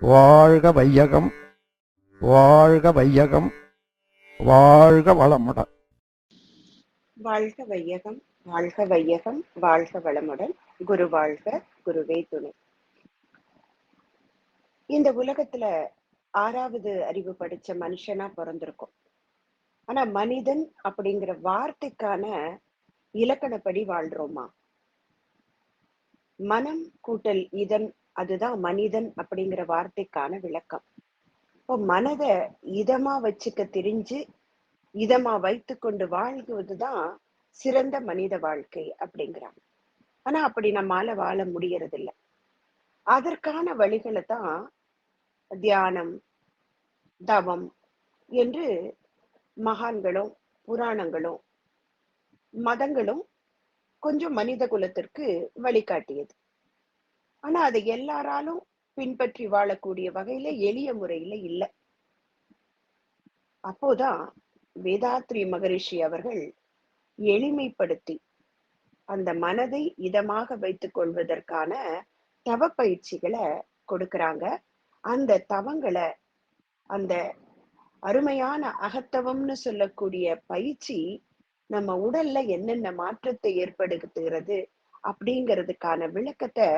வாழ்க வையகம் வாழ்க வையகம் வாழ்க வளமுடன். வாழ்க வையகம் வாழ்க வையகம் வாழ்க வளமுடன். குரு வாழ்க குருவே துணை. இந்த உலகத்துல ஆறாவது அறிவு படிச்ச மனுஷனா பிறந்திருக்கும். ஆனா மனிதன் அப்படிங்கிற வார்த்தைக்கான இலக்கணப்படி வாழ்றோமா? மனம் கூட்டல் இதன் அதுதான் மனிதன் அப்படிங்கிற வார்த்தைக்கான விளக்கம். இப்போ மனதை இதமா வச்சுக்க தெரிஞ்சு இதமா வைத்து கொண்டு வாழ்வதுதான் சிறந்த மனித வாழ்க்கை அப்படிங்கிறாங்க. ஆனா அப்படி நம்மால வாழ முடியறதில்ல. அதற்கான வழிகளை தான் தியானம் தவம் என்று மகான்களும் புராணங்களும் மதங்களும் கொஞ்சம் மனித குலத்திற்கு வழிகாட்டியது. ஆனா அதை எல்லாராலும் பின்பற்றி வாழக்கூடிய வகையில எளிய முறையில இல்ல. அப்போதான் வேதாத்ரி மகரிஷி அவர்கள் எளிமைப்படுத்தி அந்த மனதை இதமாக வைத்துக் கொள்வதற்கான தவ பயிற்சிகளை கொடுக்கறாங்க. அந்த தவங்களை அந்த அருமையான அகத்தவம்னு சொல்லக்கூடிய பயிற்சி நம்ம உடல்ல என்னென்ன மாற்றத்தை ஏற்படுத்துகிறது அப்படிங்கிறதுக்கான விளக்கத்தை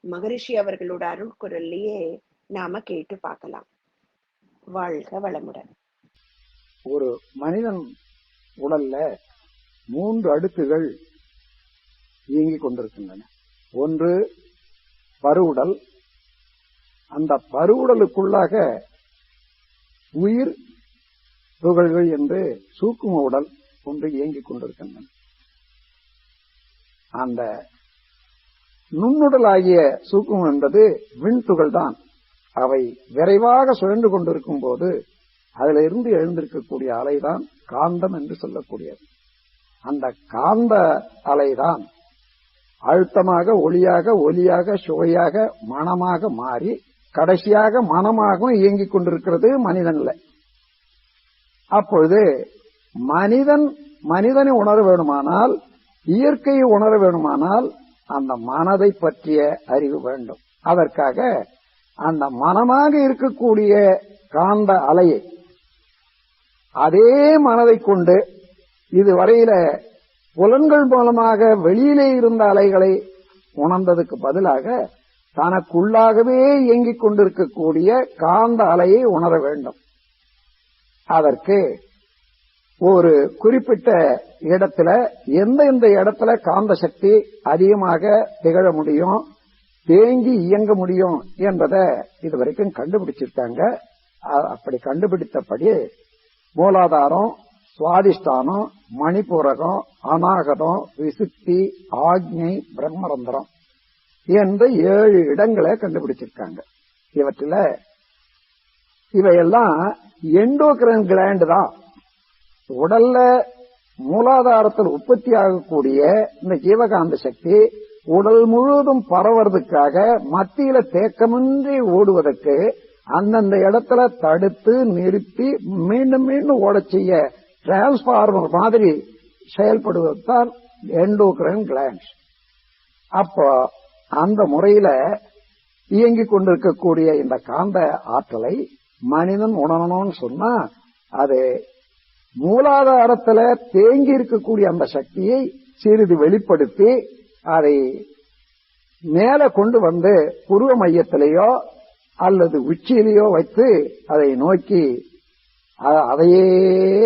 மகரிஷி அவர்களோட அருள்குரல்லையே நாம கேட்டு பார்க்கலாம். வாழ்க வளமுடன். ஒரு மனிதன் உடல்ல மூன்று அடுக்குகள் இயங்கிக் கொண்டிருக்கின்றன. ஒன்று பருவுடல். அந்த பருவுடலுக்குள்ளாக உயிர் துகள்கள் என்று சூக்கும உடல் ஒன்று இயங்கிக் கொண்டிருக்கின்றன. அந்த நுண்ணுடல் ஆகிய என்பது விண்துகள் தான் அவை விரைவாக சுழன்று கொண்டிருக்கும் போது அதிலிருந்து எழுந்திருக்கக்கூடிய அலைதான் காந்தம் என்று சொல்லக்கூடியது. அந்த காந்த அலைதான் அழுத்தமாக ஒளியாக ஒலியாக சுவையாக மனமாக மாறி கடைசியாக மனமாகவும் இயங்கிக் கொண்டிருக்கிறது மனிதன்ல. அப்பொழுது மனிதன் மனிதனை உணர வேணுமானால் இயற்கையை உணர வேணுமானால் அந்த மனதை பற்றிய அறிவு வேண்டும். அதற்காக அந்த மனமாக இருக்கக்கூடிய காந்த அலையை அதே மனதை கொண்டு இதுவரையில புலன்கள் மூலமாக வெளியிலே இருந்த அலைகளை உணர்ந்ததுக்கு பதிலாக தனக்குள்ளாகவே இயங்கிக் கொண்டிருக்கக்கூடிய காந்த அலையை உணர வேண்டும். அதற்கு ஒரு குறிப்பிட்ட இடத்துல எந்த எந்த இடத்துல காந்த சக்தி அதிகமாக திகழ முடியும் தேங்கி இயங்க முடியும் என்பதை இதுவரைக்கும் கண்டுபிடிச்சிருக்காங்க. அப்படி கண்டுபிடித்தபடி மூலாதாரம் சுவாதிஷ்டானம் மணிப்பூரகம் அநாகதம் விசுக்தி ஆக்ஞை பிரம்மரந்திரம் என்ற ஏழு இடங்களை கண்டுபிடிச்சிருக்காங்க. இவற்றில இவையெல்லாம் எண்டோகிரன் கிளாண்ட் தான் உடல்ல மூலாதாரத்தில் உற்பத்தி ஆகக்கூடிய இந்த ஜீவகாந்த சக்தி உடல் முழுவதும் பரவறதுக்காக மத்தியில தேக்கமின்றி ஓடுவதற்கு அந்தந்த இடத்துல தடுத்து நிறுத்தி மீண்டும் மீண்டும் ஓட செய்ய டிரான்ஸ்பார்மர் மாதிரி செயல்படுவதுதான் எண்டோகிரன் கிளாண்ட்ஸ் அப்போ அந்த முறையில இயங்கிக் கொண்டிருக்கக்கூடிய இந்த காந்த ஆற்றலை மனிதன் உணரணும்னு சொன்னா அது மூலாதாரத்துல தேங்கி இருக்கக்கூடிய அந்த சக்தியை சிறிது வெளிப்படுத்தி அதை மேல கொண்டு வந்து புருவ மையத்திலேயோ அல்லது உச்சியிலேயோ வைத்து அதை நோக்கி அதையே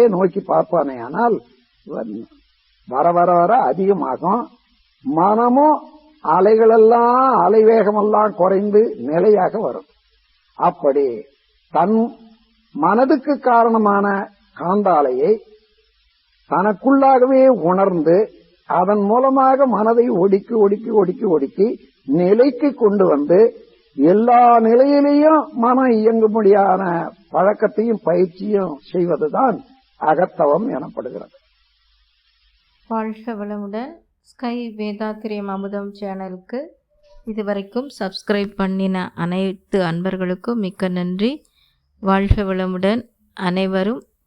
நோக்கி பார்ப்பானே. ஆனால் வர வர வர அதிகமாகும். மனமும் அலைகளெல்லாம் அலைவேகமெல்லாம் குறைந்து நிலையாக வரும். அப்படி தன் மனதுக்கு காரணமான காந்தாலையை தனக்குள்ளாகவே உணர்ந்து அதன் மூலமாக மனதை ஒடுக்கி ஒடுக்கி ஒடுக்கி ஒடுக்கி நிலைக்கு கொண்டு வந்து எல்லா நிலையிலையும் மனம் இயங்கும்படியான பழக்கத்தையும் பயிற்சியும் செய்வதுதான் அகத்தவம் எனப்படுகிறது. வாழ்க வளமுடன் ஸ்கை வேதாத்திரியம் அமுதம் சேனலுக்கு இதுவரைக்கும் சப்ஸ்கிரைப் பண்ணின அனைத்து அன்பர்களுக்கும் மிக்க நன்றி. வாழ்க வளமுடன் அனைவரும்